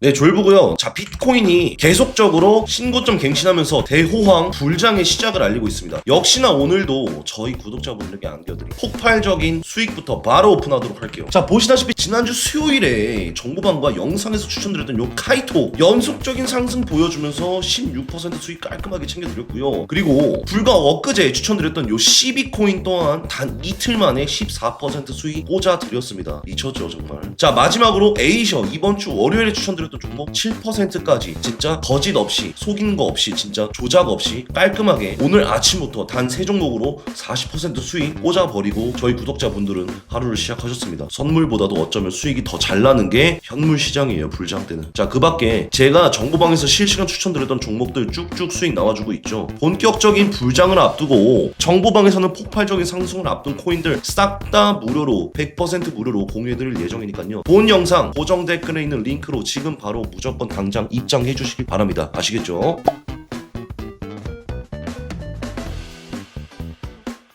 네, 졸부고요. 자, 비트코인이 계속적으로 신고점 갱신하면서 대호황 불장의 시작을 알리고 있습니다. 역시나 오늘도 저희 구독자분들에게 안겨드린 폭발적인 수익부터 바로 오픈하도록 할게요. 자, 보시다시피 지난주 수요일에 정보방과 영상에서 추천드렸던 요 카이토 연속적인 상승 보여주면서 16% 수익 깔끔하게 챙겨드렸고요. 그리고 불과 엊그제 추천드렸던 요 시비코인 또한 단 이틀 만에 14% 수익 꽂아드렸습니다. 미쳤죠, 정말. 자, 마지막으로 에이셔 이번 주 월요일에 추천드렸던 종목 7%까지 진짜 거짓 없이 속이는 거 없이 진짜 조작 없이 깔끔하게 오늘 아침부터 단 세 종목으로 40% 수익 꽂아버리고 저희 구독자분들은 하루를 시작하셨습니다. 선물보다도 어쩌면 수익이 더 잘 나는 게 현물 시장이에요, 불장 때는. 자, 그 밖에 제가 정보방에서 실시간 추천드렸던 종목들 쭉쭉 수익 나와주고 있죠. 본격적인 불장을 앞두고 정보방에서는 폭발적인 상승을 앞둔 코인들 싹 다 무료로 100% 무료로 공유해드릴 예정이니까요. 본 영상 고정 댓글에 있는 링크로 지금 바로 무조건 당장 입장해 주시길 바랍니다. 아시겠죠?